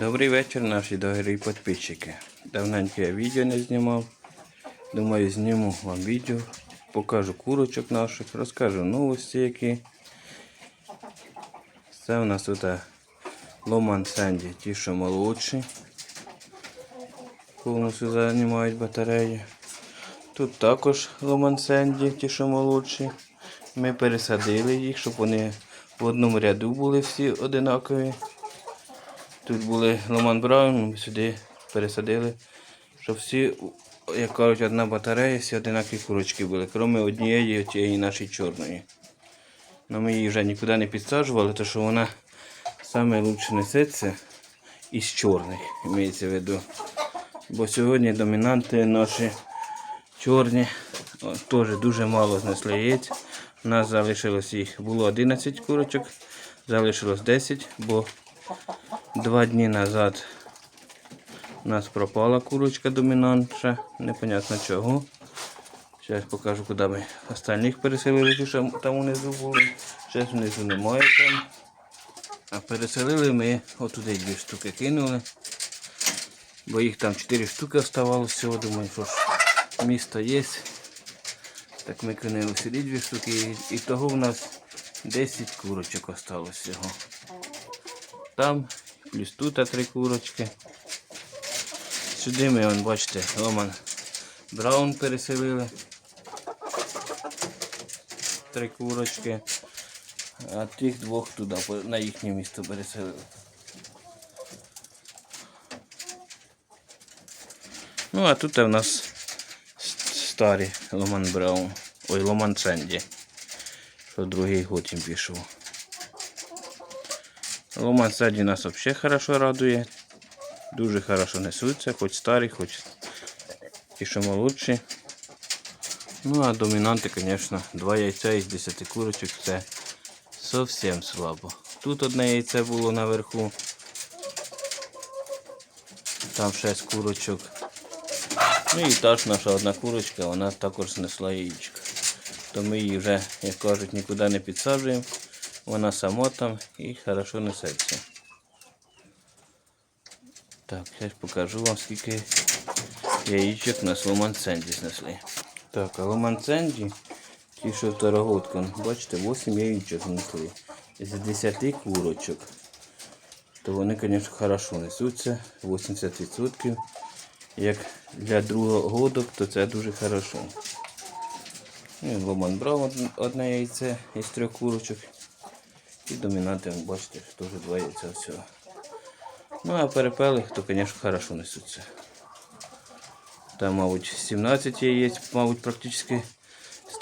Добрий вечір, наші дорогі підписчики. Давненько я відео не знімав. Думаю, зніму вам відео, покажу курочок наших, розкажу новості які. Це у нас тут е, Ломан Сенді, ті, що молодші. Повністю займають батареї. Тут також Ломан Сенді, ті, що молодші. Ми пересадили їх, щоб вони в одному ряду були всі одинакові. Тут були Ломан Браун, ми сюди пересадили, щоб всі, як кажуть, одна батарея, всі одинакові курочки були, крім однієї тієї нашої чорної. Ну, ми її вже нікуди не підсаджували, тому що вона лучше несеться із чорних, в виду. Бо сьогодні домінанти наші чорні теж дуже мало знесли яєць. У нас залишилось їх, було 11 курочок, залишилось 10, бо Два дні назад у нас пропала курочка домінантша, непонятно чого. Зараз покажу, куди ми останніх переселили, що там унизу були. Зараз внизу немає там. А переселили ми отуди дві штуки кинули. Бо їх там 4 штуки оставалося всього. Думаю, що ж місто є. Так ми кинули сюди дві штуки і того в нас 10 курочок осталось всього. Там плюс тут три курочки. Сюди ми, вон, бачите, Роман Браун переселили. Три курочки. А тих двох туди, на їхнє місто переселили. Ну, а тут у нас старі Ломан Браун. Ой, Ломан Сенді. Що другий год їм пішов. Ломан сзади нас вообще хорошо радує. Дуже хорошо несуться, хоч старі, хоч ті, що молодші. Ну а домінанти, звісно, два яйця із 10 курочок це зовсім слабо. Тут одне яйце було наверху. Там 6 курочок. Ну і та ж наша одна курочка, вона також знесла яєчко. То ми її вже, як кажуть, нікуди не підсаджуємо. Вона сама там і хорошо несеться. Так, зараз покажу вам, скільки яєчок на Ломан Сенді знесли. Так, а Ломан Сенді, ті, що второгодка, бачите, 8 яєчок знесли. З 10 курочок. То вони, звісно, хорошо несуться, 80%. Як для другого годок, то це дуже хорошо. Ну, Ломан брав одне яйце із трьох курочок. І домінанти, ви бачите, теж два яйця всього. Ну а перепели, то, звісно, хорошо несуться. Там, мабуть, 17 яєць, мабуть, практично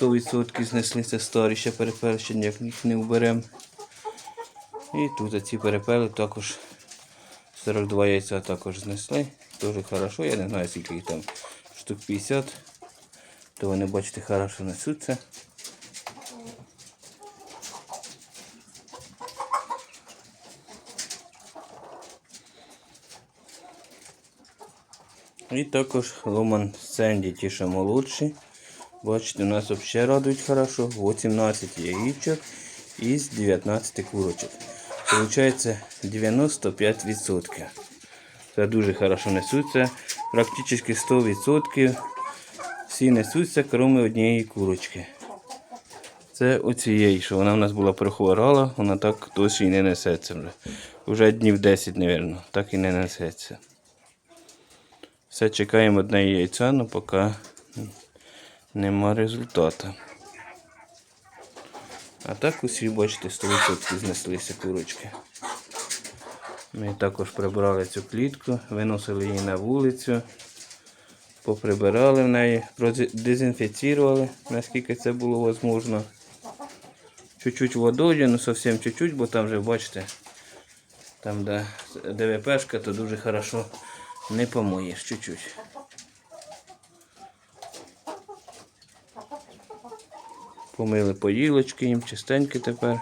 100% знесли. Це старі ще перепели, ще ніяк їх не вберемо. І тут ці перепели також 42 яйця також знесли. Теж хорошо, я не знаю, скільки їх там штук 50. То вони, бачите, хорошо несуться. І також Ломан Сенді, ті, що молодші. Бачите, у нас взагалі радують хорошо. 18 яєчок із 19 курочок. Получається 95%. Це дуже хорошо несуться. Практично 100% всі несуться, крім однієї курочки. Це оцієї, що вона в нас була прохворала, вона так досі і не несеться вже. Вже днів 10, мабуть, так і не несеться. Все чекаємо одне яйця, але поки нема результату. А так усі, бачите, 100% знеслися курочки. Ми також прибрали цю клітку, виносили її на вулицю, поприбирали в неї, продезінфіцірували, наскільки це було можливо. Чуть-чуть водою, ну зовсім чуть-чуть, бо там вже, бачите, там де ДВПшка, то дуже хорошо не помоєш чуть-чуть. Помили поїлочки їм, чистенькі тепер.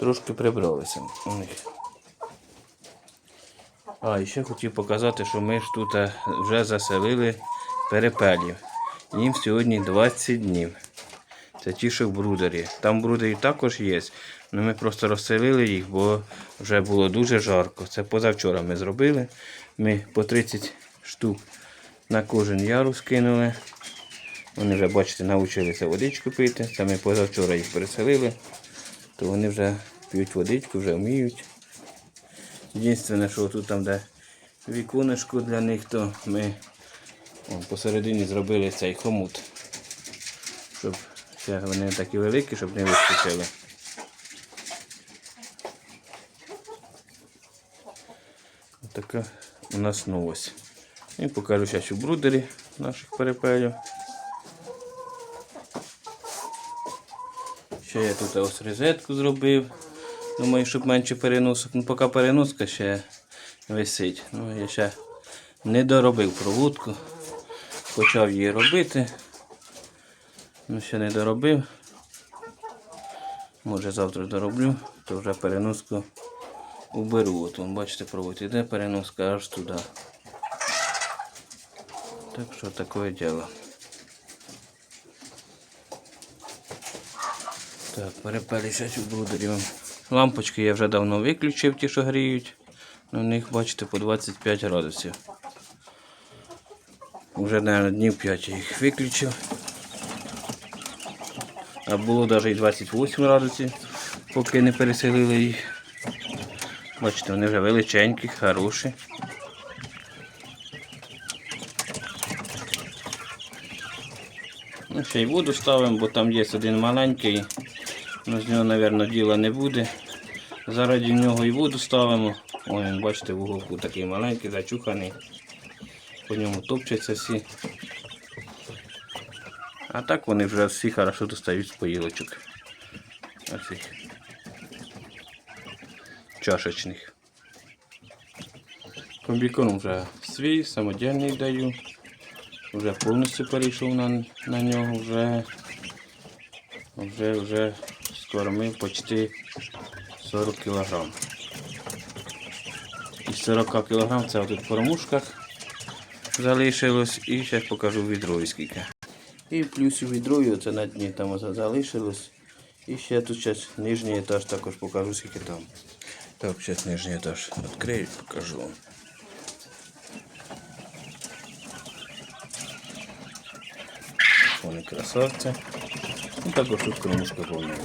Трошки прибралися у них. А, і ще хотів показати, що ми ж тут е, вже заселили перепелів. Їм сьогодні 20 днів. Це ті, що в брудері. Там брудері також є. Але ми просто розселили їх, бо вже було дуже жарко. Це позавчора ми зробили. Ми по 30 штук на кожен ярус кинули. Вони вже, бачите, навчилися водичку пити. Це ми позавчора їх переселили, то вони вже п'ють водичку, вже вміють. Єдине, що тут там, де віконечко для них, то ми вон, посередині зробили цей хомут. Щоб вони такі великі, щоб не вискочили. Така у нас новость. І покажу зараз у брудері наших перепелів. Ще я тут ось розетку зробив. Думаю, щоб менше переносок. Ну, поки переноска ще висить. Ну, я ще не доробив проводку. Почав її робити. Ну, ще не доробив. Може завтра дороблю, то вже переноску уберу. От вон, бачите, провод іде переноска аж туди. Так що таке діло. Так, перепелі щось у брудері. Лампочки я вже давно виключив, ті, що гріють. На них, бачите, по 25 градусів. Уже, мабуть, днів 5 я їх виключив. А було навіть і 28 градусів, поки не переселили їх. Бачите, вони вже величенькі, хороші. Ну, ще й воду ставимо, бо там є один маленький. Ну, з нього, мабуть, діла не буде. Заради нього і воду ставимо. Ой, бачите, в уголку такий маленький, зачуханий. По ньому топчаться всі. А так вони вже всі хорошо достають з поїлочок. Оцих чашечних. Комбікорм вже свій, самодільний даю. Вже повністю перейшов на, на нього, вже, вже, вже скормив почти 40 кг. Із 40 кг це тут в кормушках залишилось і зараз покажу відро скільки. І плюс відрою це на дні там залишилось. І ще тут зараз нижній етаж також покажу скільки там. Так, зараз нижній етаж відкрию, покажу вам. Вони красавці. Ну також тут кормушка повна.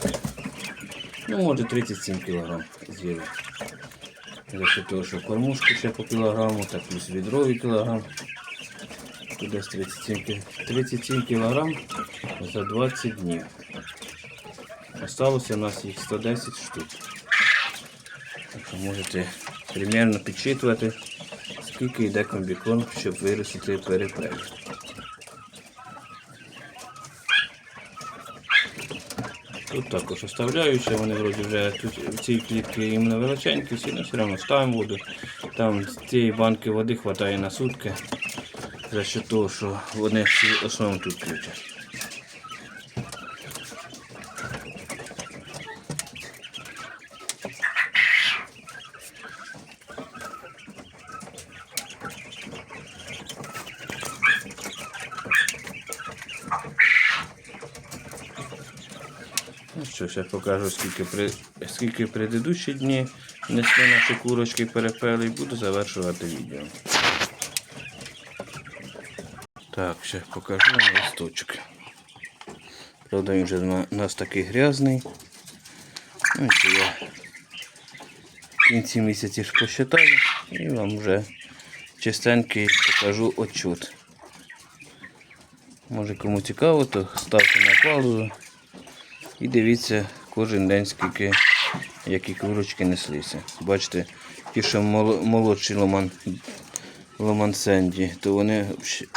Ну, може 37 кг з'їли. За що того, що кормушки ще по кілограму, так плюс відро і кілограм. Тут десь 37, ки- 37 кг за 20 днів. Осталося у нас їх 110 штук. Можете примерно підсчитувати, скільки йде комбікорм, щоб виростити перепель. Тут також оставляю, ще вони вроді вже тут в цій клітці величенькі, всі, але все одно ставимо воду. Там з цієї банки води вистачає на сутки. За що того, що вони всі основно тут ключать. Що, ще покажу, скільки при скільки предыдущі дні несли наші курочки перепели і буду завершувати відео. Так, ще покажу вам листочок. Правда, він вже у нас такий грязний. Ну, що я в кінці місяці ж посчитаю і вам вже чистенький покажу отчет. Може кому цікаво, то ставте на паузу і дивіться кожен день, скільки які курочки неслися. Бачите, ті, що мол- молодший ломан, ломан то вони взагалі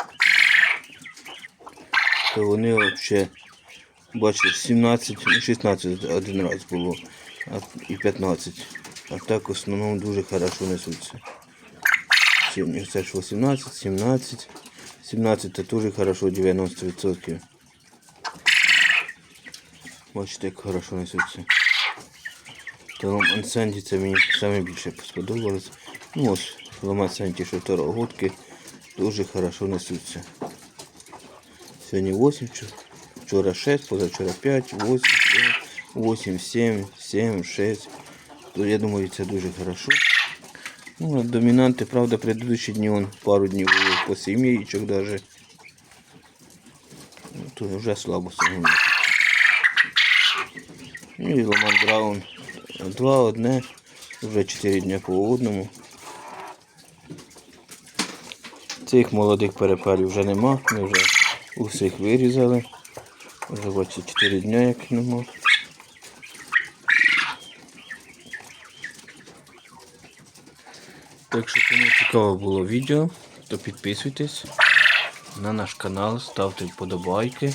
то вони взагалі, бачите, 17, ну, 16 один раз було, і 15. А так в основному дуже хорошо несуться. Це ж 18, 17. 17 це теж хорошо, 90%. Бачите, як хорошо несуться. То Ансенті це мені найбільше сподобалось. Ну ось Ламасенті, що второгодки дуже хорошо несуться. Сьогодні 8, Вчора 6, позавчора 5, 8, 8, 7, 7, 6. То я думаю, це дуже хорошо. Ну, а домінанти, правда, предыдущі дні он пару днів було по 7 яєчок даже. Ну, то вже слабо сьогодні. Ну і Ломан Браун. Два одне, вже 4 дня по одному. Цих молодих перепелів вже нема, ми вже усіх вирізали. Вже бачите 4 дня як нема. Так що кому цікаво було відео, то підписуйтесь на наш канал, ставте вподобайки.